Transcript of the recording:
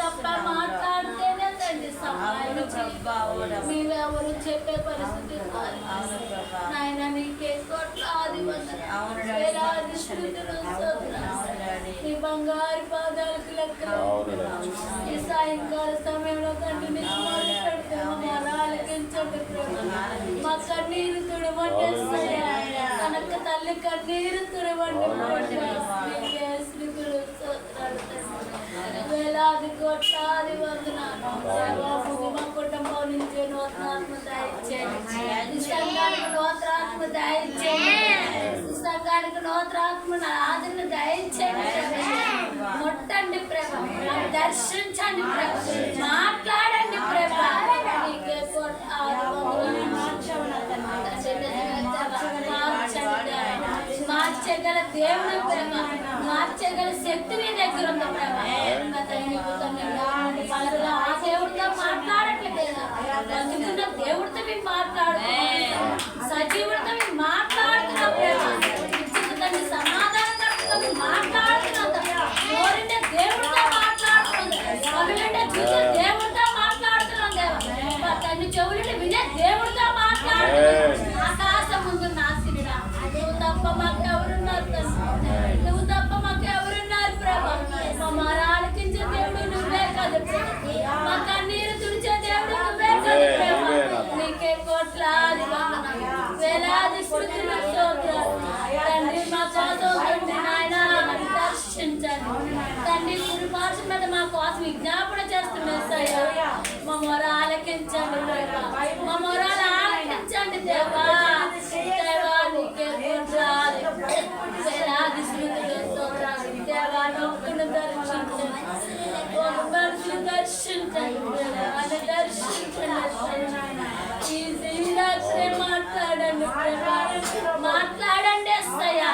తప్ప మాట్లాడితేనే తండ్రి మీరెవరు చెప్పే పరిస్థితి నాయన నీకే కోట్లాది నీ బంగారు పాదాలకు లెక్క ఈ సాయంకాల సమయంలో తండ్రి మా ఆలకించండి మా కన్నీరు తుడవండి యేసయ్య. తల్లి కన్నీరు తుడవండి కోట్లాది వందనాలు. మా కుటుంబం నుంచి నూతనాత్మ దయచేయండి ఈ సంఘానికి నూతనాత్మ దయచేయండి సంఘానికి నూతనాత్మ ఆదరణ దయచేయండి ముట్టండి ప్రభ. దర్శించండి ప్రభ. మాట్లాడండి ప్రభ. నీకే కోట్లాది మార్చగల దేవుడు ప్రేమ మాట్లాడట్లేదు బతుకున్న దేవుడితో విజ్ఞాపన చేస్తున్నా మా మొరాలకించండి మా దేవా. దేవా దేవా నొక్కును దర్శించండి. దర్శించండి. దర్శించండి. మాట్లాడండి మాట్లాడండి వస్తాయా